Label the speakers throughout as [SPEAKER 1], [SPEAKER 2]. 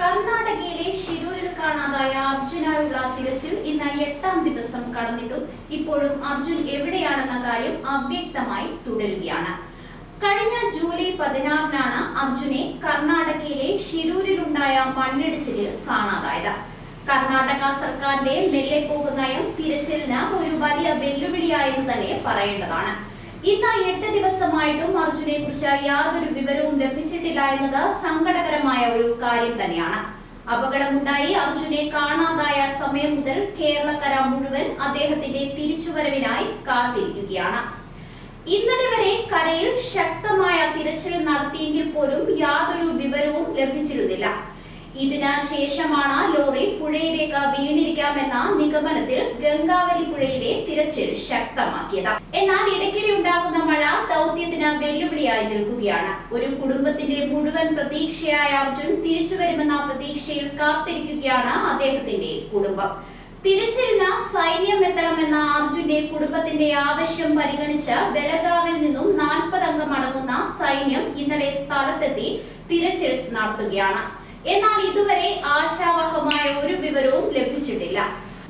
[SPEAKER 1] കർണാടകയിലെ ഷിരൂരിൽ കാണാതായ അർജുനായുള്ള തിരച്ചിൽ ഇന്ന് എട്ടാം ദിവസം കടന്നിട്ടും. ഇപ്പോഴും അർജുൻ എവിടെയാണെന്ന കാര്യം അവ്യക്തമായി തുടരുകയാണ്. കഴിഞ്ഞ ജൂലൈ പതിനാറിനാണ് അർജുനെ കർണാടകയിലെ ഷിരൂരിലുണ്ടായ മണ്ണിടിച്ചിലിൽ കാണാതായത്. കർണാടക സർക്കാരിന്റെ മെല്ലെ നയം തിരച്ചിലിന് ഒരു വലിയ വെല്ലുവിളിയായെന്ന് തന്നെ പറയേണ്ടതാണ്. ഇന്ന് എട്ട് ദിവസമായിട്ടും അർജുനെ കുറിച്ച് യാതൊരു വിവരവും ലഭിച്ചിട്ടില്ല എന്നത് സങ്കടകരമായ ഒരു കാര്യം തന്നെയാണ്. അപകടമുണ്ടായി അർജുനെ കാണാതായ സമയം മുതൽ കേരളക്കര മുഴുവൻ അദ്ദേഹത്തിന്റെ തിരിച്ചുവരവിനായി കാത്തിരിക്കുകയാണ്. ഇന്നലെ വരെ കരയിൽ ശക്തമായ തിരച്ചിൽ നടത്തിയെങ്കിൽ പോലും യാതൊരു വിവരവും ലഭിച്ചിരുന്നില്ല. ഇതിനു ശേഷമാണ് ലോറി പുഴയിലേക്ക് വീണിരിക്കാമെന്ന നിഗമനത്തിൽ ഗംഗാവലി പുഴയിലെ തിരച്ചിൽ ശക്തമാക്കിയത്. എന്നാൽ ഇടയ്ക്കിടെ ഉണ്ടാകുന്ന മഴ ദൗത്യത്തിന് വെല്ലുവിളിയായി നിൽക്കുകയാണ്. ഒരു കുടുംബത്തിന്റെ മുഴുവൻ പ്രതീക്ഷയായ അർജുൻ തിരിച്ചു വരുമെന്ന പ്രതീക്ഷയിൽ കാത്തിരിക്കുകയാണ് അദ്ദേഹത്തിന്റെ കുടുംബം. തിരച്ചിലിന് സൈന്യം എത്തണമെന്ന അർജുന്റെ കുടുംബത്തിന്റെ ആവശ്യം പരിഗണിച്ച് ബലഗാവിൽ നിന്നും നാൽപ്പത് അംഗം അടങ്ങുന്ന സൈന്യം ഇന്നലെ സ്ഥലത്തെത്തി തിരച്ചിൽ നടത്തുകയാണ്. എന്നാൽ ഇതുവരെ ആശാവഹമായ ലഭിച്ചിട്ടില്ല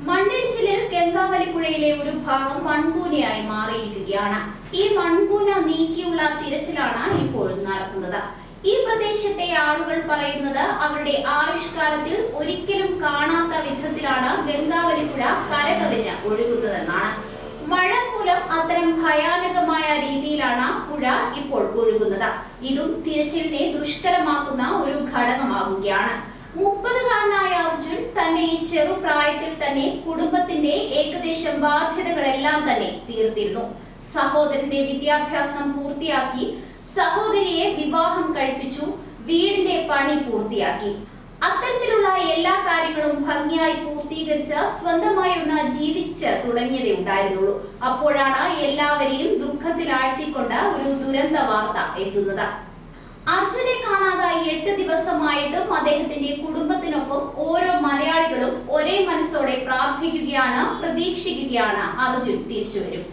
[SPEAKER 1] മണ്ണിടിച്ചിലിൽ കെന്താവലിപ്പുഴയിലെ ഒരു ഭാഗം മൺകൂനയായി മാറിയിരിക്കുകയാണ്. ഈ മൺകൂന നീക്കിയുള്ള തിരച്ചിലാണ് ഇപ്പോൾ നടക്കുന്നത്. ഈ പ്രദേശത്തെ ആളുകൾ പറയുന്നത് അവരുടെ ആയുഷ്കാലത്തിൽ ഒരിക്കലും കാണാത്ത വിധത്തിലാണ് ഗംഗാവലിപ്പുഴ കരകവിഞ്ഞ് ഒഴുകുന്നതെന്നാണ്. മഴ മൂലം അത്തരം ഭയാനകമായ രീതിയിലാണ് പുഴ ഇപ്പോൾ ഒഴുകുന്നത്. ഇതും തിരച്ചിലിനെ ദുഷ്കരമാക്കുന്ന ഒരു ഘടകമാകുകയാണ്. മുപ്പതുകാരനായ തന്റെ ഈ ചെറുപ്രായത്തിൽ തന്നെ കുടുംബത്തിന്റെ ഏകദേശം ബാധ്യതകളെല്ലാം തന്നെ തീർത്തിരുന്നു. സഹോദരന്റെ വിദ്യാഭ്യാസം പൂർത്തിയാക്കി സഹോദരിയെ വിവാഹം കഴിപ്പിച്ചു വീടിന്റെ പണി പൂർത്തിയാക്കി. അത്തരത്തിലുള്ള എല്ലാ കാര്യങ്ങളും ഭംഗിയായി പൂർത്തീകരിച്ച് സ്വന്തമായി ഒന്ന് ജീവിച്ച് തുടങ്ങിയതേ ഉണ്ടായിരുന്നുള്ളൂ. അപ്പോഴാണ് എല്ലാവരെയും ദുഃഖത്തിലാഴ്ത്തിക്കൊണ്ട് ഒരു ദുരന്ത വാർത്ത എത്തുന്നത്. അർജുനെ കാണാതായി എട്ട് ദിവസമായിട്ടും അദ്ദേഹത്തിന്റെ കുടുംബത്തിനൊപ്പം ഓരോ മലയാളികളും ഒരേ മനസ്സോടെ പ്രാർത്ഥിക്കുകയാണ് പ്രതീക്ഷിക്കുകയാണ്. അർജുൻ തിരിച്ചു വരും.